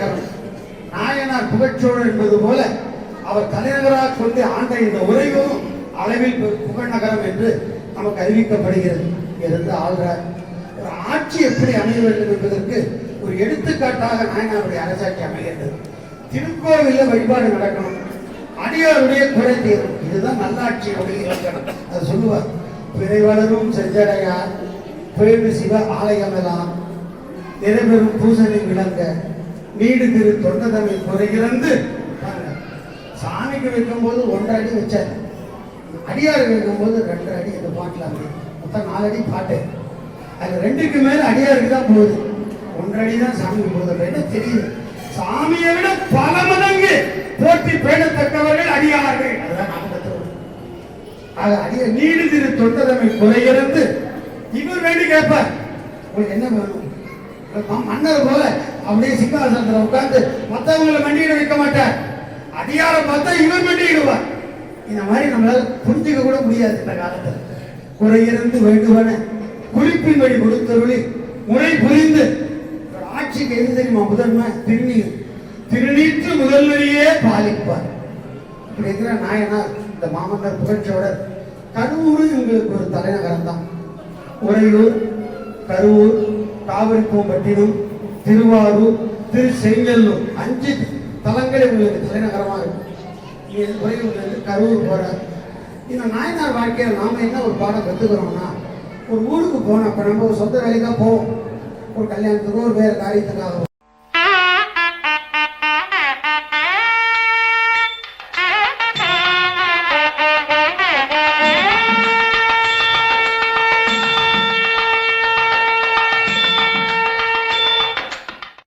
நகரம் நாயனார் புகழ்ச்சோழர் என்பது போல அவர் தலைநகராக கொண்டு ஆண்ட இந்த உறைவும் அளவில் பு- புகழ் நகரம் என்று நமக்கு அறிவிக்கப்படுகிறது. இருந்து ஆள்றார் ஒரு ஆட்சி எப்படி அமைய வேண்டும் என்பதற்கு ஒரு எடுத்துக்காட்டாக நாயனாருடைய அரசாட்சி அமைகிறது திருக்கோவிலில் வழிபாடு நடக்கணும். அடியாருடைய குறை தீரும். இதுதான் நல்லாட்சியுடைய இலக்கணம் அது சொல்லுவார். பிறை வளரும் செஞ்சடையார் பேரு சிவ ஆலயமெல்லாம் நிறைவேறும் பூசணி விளங்க நீடு திரு தொண்டதமை குறைகிறந்து பாருங்க, சாமிக்கு வைக்கும்போது ஒன்றரை அடி வச்சார். அடியார் வைக்கும்போது ரெண்டரை அடி இந்த பாட்டில் அப்படி மொத்தம் நாலு அடி பாட்டு. அது ரெண்டுக்கு மேலே அடியாருக்கு தான் போகுது. ஒன்றரை அடி தான் சாமிக்கு போகுது. அப்படின்னு என்ன தெரியுது? சாமியை விட பல மடங்கு போற்றி பேணத்தக்கவர்கள் அடியார்கள். அதுதான் நாம கத்துக்கணும் அடிய நீடு திரு தொண்டதமை குறையிறந்து இவர் வேண்டி கேட்பார். உங்களுக்கு என்ன வேணும்? மன்னர் போல அப்படியே சிங்காசனத்தில் உட்கார்ந்து மற்றவங்களை மண்டியிட வைக்க மாட்டார். அதிகாரம் பார்த்தா இவர் மண்டியிடுவார். இந்த மாதிரி நம்மளால் புரிஞ்சுக்க கூட முடியாது இந்த காலத்தில். குறையிருந்து வேண்டுவன குறிப்பின் வழி கொடுத்தருளி முறை புரிந்து ஒரு ஆட்சிக்கு எது தெரியுமா? முதன்மை திருநீர். திருநீற்று முதல்வரையே பாலிப்பார். இப்படி இருக்கிற நாயனார் இந்த மாமன்னர் புகழ்ச்சியோடர் கரூர் இவங்களுக்கு ஒரு தலைநகரம் தான் உறையூர் கரூர் காவிரிப்பூம்பட்டினம் திருவாரூர் திரு செங்கல்லூர் அஞ்சு தலங்கள் உங்களுக்கு தலைநகரமாக இருக்கும் இங்கே உள்ளது கரூர் போகிறார் இந்த நாயனார் வாழ்க்கையில் நாம் என்ன ஒரு பாடம் கற்றுக்கிறோம்னா ஒரு ஊருக்கு போனோம் அப்போ நம்ம ஒரு சொந்த வேலைக்காக போவோம். ஒரு கல்யாணத்துக்கோ ஒரு வேறு காரியத்துக்காக